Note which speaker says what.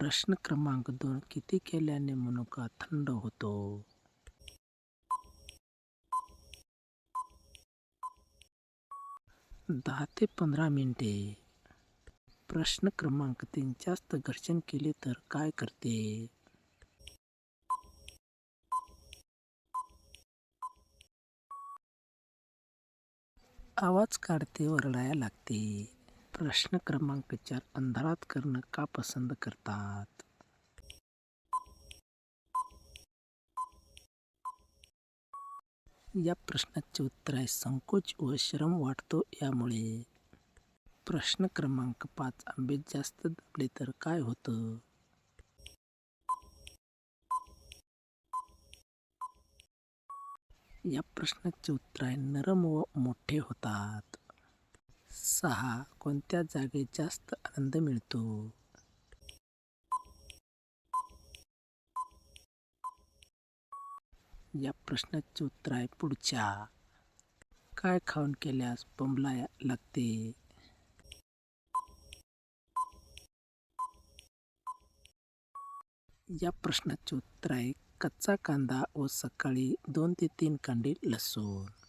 Speaker 1: प्रश्न क्रमांक दोन किती केल्याने मनुका थंड होतो? दहा ते पंधरा मिनिटे. प्रश्न क्रमांक तीन जास्त घर्षण केले तर काय करते? आवाज काढते ओरडायला लागते. प्रश्न क्रमांक चार अंधारात करणं का पसंत करतात? या प्रश्नाचे उत्तर आहे संकोच व श्रम वाटतो यामुळे. प्रश्न क्रमांक पाच आंबे जास्त दाबले तर काय होतं? या प्रश्नाचे उत्तर आहे नरम व मोठे होतात. सहा कोणत्या जागेत जास्त आनंद मिळतो? या प्रश्नाचे उत्तर आहे पुढच्या. काय खाऊन केल्यास पंबला लागते? या प्रश्नाचे उत्तर आहे कच्चा कांदा व सकाळी दोन ते तीन कांडी लसूण.